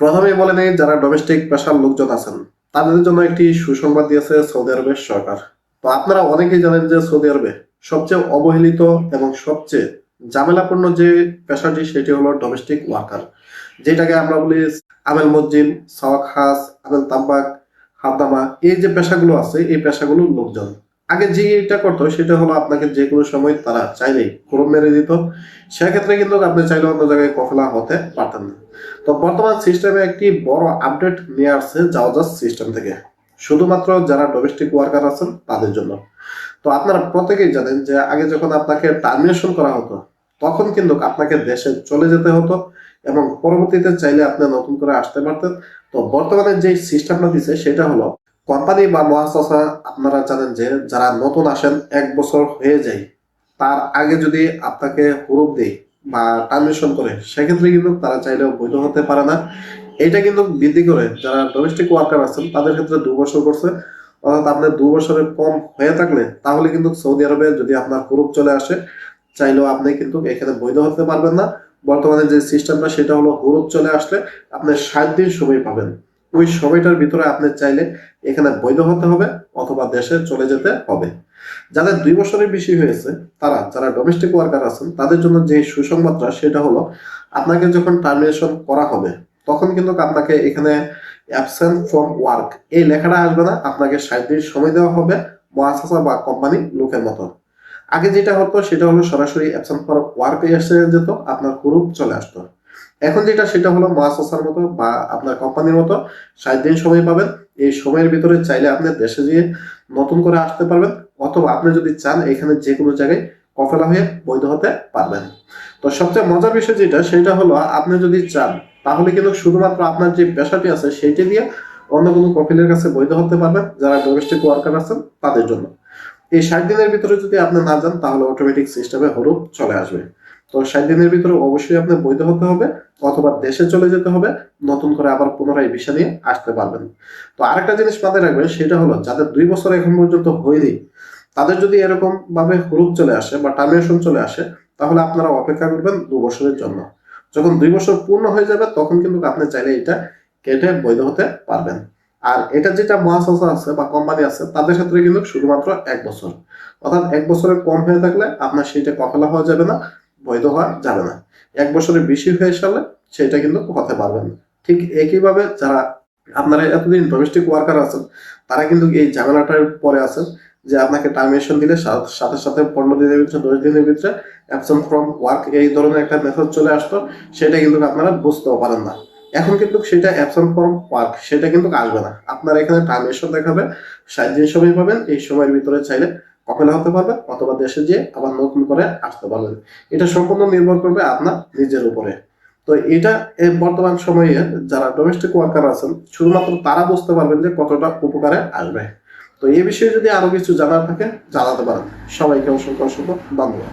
প্রথমেই বলে নেই যারা ডোমেস্টিক পেশার লোকজন আছেন। তাদের জন্য একটি সুসংবাদ দিয়েছে সৌদি আরবের সরকার। তো আপনারা অনেকেই জানেন যে সৌদি আরবে সবচেয়ে অবহেলিত এবং সবচেয়ে ঝামেলাপূর্ণ যে পেশাটি, সেটি হলো ডোমেস্টিক ওয়ার্কার যেটাকে আমরা বলি আমেল মসজিদ, সওয়াক হাস, আমেল তাম্বাক, হাদ্দামা, এই যে পেশাগুলো আছে, এই পেশাগুলোর লোকজন। আগে যে এটা করতো, সেটা হলো আপনাকে যে কোনো সময় তারা চাইলেই খরম মেরে দিত। সেক্ষেত্রে কিন্তু আপনি চাইলে অন্য জায়গায় কফলা হতে পারতেন না। তো বর্তমান সিস্টেমে একটি বড় আপডেট নিয়ে আসছে জাওজাস সিস্টেম থেকে। শুধুমাত্র যারা ডোমেস্টিক ওয়ার্কার আছেন, তাদের জন্য। তো আপনারা প্রত্যেকেই জানেন যে আগে যখন আপনাকে টার্মিনেশন করা হতো, তখন কিন্তু আপনাকে দেশে চলে যেতে হতো এবং পরবর্তীতে চাইলে আপনি নতুন করে আসতে পারতেন। তো বর্তমানে যে সিস্টেমটা দিচ্ছে সেটা হলো কোম্পানি বা মহাশাসা আপনারা জানেন যে যারা নতুন আসেন, এক বছর হয়ে যায়, তার আগে যদি আপনাকে হুরুপ দেয় বা টার্মিনেশন করে, সেক্ষেত্রে কিন্তু তারা চাইলেও বৈধ হতে পারে না। এটা কিন্তু বৃদ্ধি করে যারা ডোমেস্টিক ওয়ার্কার আছেন, তাদের ক্ষেত্রে দু বছর করছে। অর্থাৎ আপনার দু বছরের কম হয়ে থাকলে, তাহলে কিন্তু সৌদি আরবে যদি আপনার হুরুপ চলে আসে, চাইলেও আপনি কিন্তু এখানে বৈধ হতে পারবেন না। বর্তমানে যে সিস্টেমটা সেটা হলো হুরুপ চলে আসলে আপনি ষাট দিন সময় পাবেন। ওই সময়টার ভিতরে আপনি চাইলে এখানে বৈধ হতে হবে অথবা দেশে চলে যেতে হবে। যাদের দুই বছরের বেশি হয়েছে, তারা যারা ডোমেস্টিক ওয়ার্কার আছেন, তাদের জন্য যে সুসংবাদটা, সেটা হলো আপনাকে যখন টার্মিনেশন করা হবে, তখন কিন্তু আপনাকে এখানে অ্যাবসেন্ট ফ্রম ওয়ার্ক এই লেখাটা আসবে না, আপনাকে ষাট দিন সময় দেওয়া হবে মহাশাসা বা কোম্পানি লোকের মতো। আগে যেটা হতো, সেটা হলো সরাসরি অ্যাবসেন্ট ফর ওয়ার্ক এসে যেত, আপনার গ্রুপ চলে আসতো। এখন যেটা, সেটা হলো মহাশাসার মতো বা আপনার কোম্পানির মতো ষাট দিন সময় পাবেন। এই সময়ের ভিতরে চাইলে আপনি দেশে গিয়ে নতুন করে আসতে পারবেন অথবা আপনি যদি চান, এখানে যে কোনো জায়গায় কফেলা হয়ে বৈধ হতে পারবেন। তো সবচেয়ে মজার বিষয় যেটা, সেটা হলো আপনি যদি চান, তাহলে কিন্তু শুধুমাত্র আপনার যে পেশাটি আছে, সেইটি দিয়ে অন্য কোনো কফিলের কাছে বৈধ হতে পারবেন, যারা ডোমেস্টিক ওয়ার্কার আছেন তাদের জন্য। এই ষাট দিনের ভিতরে যদি আপনি না যান, তাহলে অটোমেটিক সিস্টেমে হরুপ চলে আসবে। তো ষাট দিনের ভিতরে অবশ্যই আপনার বৈধ হতে হবে অথবা দেশে চলে যেতে হবে, নতুন করে আবার পুনরায় ভিসা নিয়ে আসতে পারবেন। তো আরেকটা জিনিস মাথায় রাখবেন, সেটা হলো যাদের দুই বছর এখন পর্যন্ত হয়নি, তাদের যদি এরকম ভাবে হুরুপ চলে আসে বা টার্মিনেশন চলে আসে, তাহলে আপনারা অপেক্ষা করবেন দু বছরের জন্য। যখন দুই বছর পূর্ণ হয়ে যাবে, তখন কিন্তু আপনি চাইলে এটা কেটে বৈধ হতে পারবেন। আর এটা যেটা মহাসংস্থা আছে বা কোম্পানি আছে, তাদের ক্ষেত্রে কিন্তু শুধুমাত্র এক বছর। অর্থাৎ এক বছরের কম হয়ে থাকলে আপনার সেইটা কফেলা হওয়া যাবে না বৈধ হওয়া যাবে না। এক বছরের বেশি হয়ে সালে সেটা কিন্তু হতে পারবেন না। ঠিক একইভাবে যারা আপনারা এতদিন ডোমেস্টিক ওয়ার্কার আছেন, তারা কিন্তু এই ঝামেলাটার পরে আছেন যে আপনাকে টার্মিনেশন দিলে সাথে সাথে পনেরো দিনের ভিতরে, দশ দিনের ভিতরে অ্যাবসেন্ট ফ্রম ওয়ার্ক এই ধরনের একটা মেথড চলে আসতো, সেটা কিন্তু আপনারা বুঝতেও পারেন না। এখন কিন্তু সেটা অ্যাবসেন্ট ফ্রম ওয়ার্ক সেটা কিন্তু আসবে না। আপনারা এখানে টার্মিনেশন দেখাবে ষাট দিন সময় পাবেন, এই সময়ের ভিতরে চাইলে কপেলা হতে পারবে অথবা দেশে যেয়ে আবার নতুন করে আসতে পারবেন এটা সম্পূর্ণ নির্ভর করবে আপনার নিজের উপরে। তো এটা বর্তমান সময়ে যারা ডোমেস্টিক ওয়ার্কার আছেন, শুধুমাত্র তারা বুঝতে পারবেন যে কতটা উপকারে আসবে। তো এই বিষয়ে যদি আরও কিছু জানার থাকে, জানাতে পারেন। সবাইকে অসংখ্য অসংখ্য ধন্যবাদ।